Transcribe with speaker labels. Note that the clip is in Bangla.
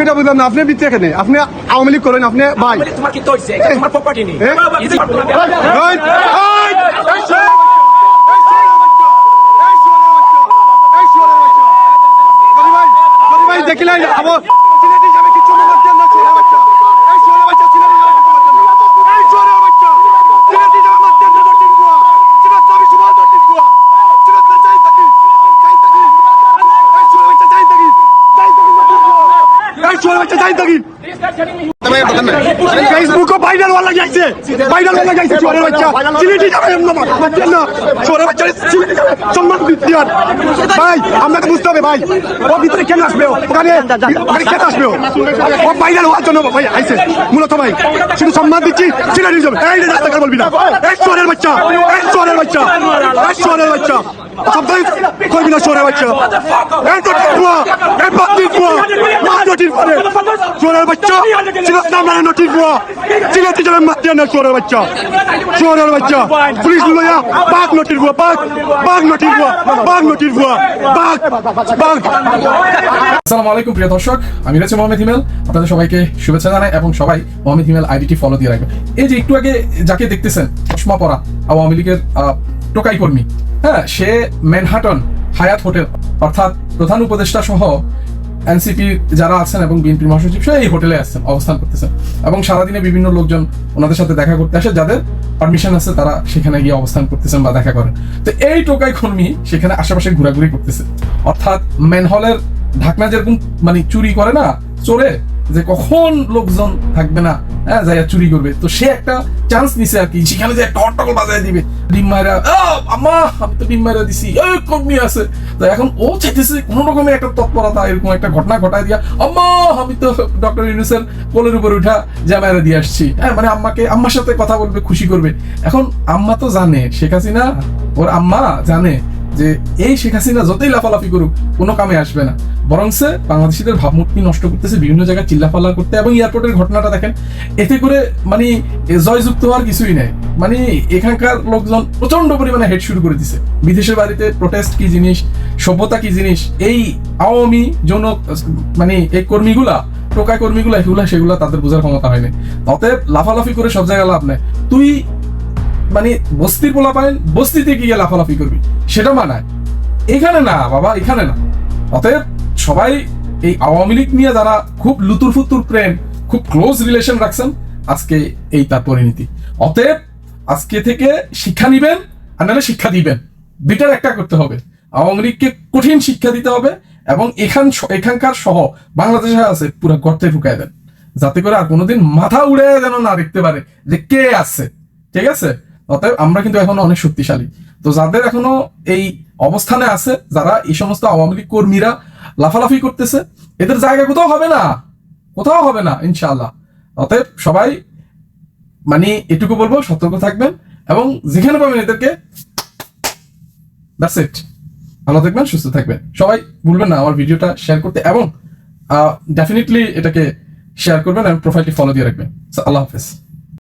Speaker 1: বিষয়টা বুঝলাম না আপনি বৃত্তি এখানে আপনি আওয়ামী লীগ করেন আপনি ভাই
Speaker 2: তোমার কি তৈছে এটা তোমার প্রপার্টি নেই
Speaker 1: দেখিলেন, আবার সিলেটি যাবে, কিচ্ছু মনে করছেন না, চোরের বাচ্চা। এই চোরের বাচ্চা, সিলেটি যাবে, কিচ্ছু করছেন না। এই চোরের বাচ্চা, সিলেটি যাবে, মারছেন না, নটির বুয়া। সিলেট নামি সুভাষ নটির বুয়া। সিলেট না চাই থাকি, চাই থাকি। এই চোরের বাচ্চা, চাই থাকি, চাই থাকি, নটির বুয়া। এই চোরের বাচ্চা, চাই ফেসবুকে ভাইরাল ওয়ালা যাইছে ভাইরাল ওয়ালা যাইছে চোরের বাচ্চা। সিলেটি যাবে এমন মারছেন না। চোরের বাচ্চা সিলেটি যাবে সম্মান দিতে ভাই আপনাকে বুঝতে হবে ভাই ও ভিতরে কেন আসবে? ওখানে ওখানে কেন আসবে ও? ভাইরাল হওয়ার জন্য ভাই আইছে। মূলত ভাই শুধু সম্মান দিচ্ছি সিলেটি যাবে এই রাস্তাঘাট বলবি না। এই চোরের বাচ্চা এই চোরের বাচ্চা এই চোরের বাচ্চা। শব্দ কইবি না চোরের বাচ্চা। এই নটির বুয়া এই পাত্রির বুয়া মা নটির পরে চোরের বাচ্চা? সিলেট নাম মানে নটির বুয়া সিলেটি যাবে মারছেন না। চোরের বাচ্চা। চোরের বাচ্চা। পুলিশ লইয়া বাঘ নটির বুয়া বাঘ বাঘ নটির বুয়া বাঘ নটির বুয়া বাঘ বাঘ।
Speaker 3: আসসালামু আলাইকুম প্রিয় দর্শক। আমি রয়েছে মোহাম্মদ হিমেল আপনাদের সবাইকে শুভেচ্ছা জানাই এবং সবাই মোহাম্মদ হিমেল আইডিটি ফলো দিয়ে রাখবেন। এই যে একটু আগে যাকে দেখতেছেন চশমা পরা আওয়ামী লীগের আহ, টোকাই কর্মী হ্যাঁ সে ম্যানহাটন হায়াত হোটেল অর্থাৎ প্রধান উপদেষ্টা সহ এনসিপি যারা আছেন এবং বিএনপি মহাসচিব সহ এই হোটেলে আসছেন, অবস্থান করতেছেন। এবং সারাদিনে বিভিন্ন লোকজন ওনাদের সাথে দেখা করতে আসে, যাদের পারমিশন আছে তারা সেখানে গিয়ে অবস্থান করতেছেন বা দেখা করেন। তো এই টোকাই কর্মী সেখানে আশেপাশে ঘোরাঘুরি করতেছে। অর্থাৎ ম্যানহলের ঢাকনা যেরকম মানে চুরি করে না, চোরে, যে কখন লোকজন থাকবে না হ্যাঁ যাইয়া চুরি করবে। তো সে একটা চান্স নিছে আর কি। সেখানে যে একটা হট্টগোল বাজায় দিবে। আম্মা, আমি তো দিছি। এই কর্মী আছে। তো এখন ও চাইতেছে কোনো রকমের একটা তৎপরতা, এরকম একটা ঘটনা ঘটায় দিয়া, আম্মা, আমি তো ডক্টর ইউনুসের কোলের উপর উঠা জামাইরা দিয়ে আসছি। হ্যাঁ মানে আম্মাকে, আম্মার সাথে কথা বলবে, খুশি করবে। এখন আম্মা তো জানে, শেখ হাসিনা, ওর আম্মা জানে। যে এই শেখ হাসিনা যতই লাফালাফি করুক, কোনো কামে আসবে না। বরং সে বাংলাদেশিদের ভাবমূর্তি নষ্ট করতেছে, বিভিন্ন জায়গায় চিল্লাফাল্লা করতে এবং এয়ারপোর্টের ঘটনাটা দেখেন, এতে করে মানে জয়যুক্ত হওয়ার কিছুই নেই। মানে এখানকার লোকজন প্রচণ্ড পরিমাণে হেড শুরু করে দিছে। বিদেশের বাড়িতে প্রোটেস্ট কি জিনিস, সভ্যতা কি জিনিস, এই আওয়ামী যৌন মানে এই কর্মীগুলা টোকা কর্মীগুলা, এগুলা, সেগুলা তাদের বোঝার ক্ষমতা হয়নি অতএব লাফালাফি করে সব জায়গায় লাভ নেই। তুই মানে বস্তির পোলা পাইন বস্তিতে গিয়ে লাফালাফি করবি, সেটা মানায়। এখানে না, বাবা, এখানে না। অতএব সবাই এই আওয়ামী লীগ নিয়ে যারা খুব লুতুর ফুতুর প্রেম, খুব ক্লোজ রিলেশন রাখছেন, আজকে এই তার পরিণতি। অতএব আজকে থেকে শিক্ষা নিবেন আর নাহলে শিক্ষা দিবেন। দুইটার একটা করতে হবে। আওয়ামী লীগকে কঠিন শিক্ষা দিতে হবে এবং এখান এখানকার সহ বাংলাদেশে আছে, পুরো গর্তে ঢুকায় দেন। যাতে করে আর কোনোদিন মাথা উড়ে যেন না দেখতে পারে যে কে আছে। ঠিক আছে? অতএব আমরা কিন্তু এখনও অনেক শক্তিশালী। তো যাদের এখনও এই অবস্থানে আছে, যারা এই সমস্ত আওয়ামী লীগ কর্মীরা লাফালাফি করতেছে, এদের জায়গা কোথাও হবে না। কোথাও হবে না, ইনশাআল্লাহ। অতএব সবাই মানে এটুকু বলব, সতর্ক থাকবেন এবং যেখানে পাবেন এদেরকে ইট ভালো থাকবেন, সুস্থ থাকবেন। সবাই ভুলবেন না আমার ভিডিওটা শেয়ার করতে এবং ডেফিনেটলি এটাকে শেয়ার করবেন এবং প্রোফাইলটি ফলো দিয়ে রাখবেন। আল্লাহ হাফেজ।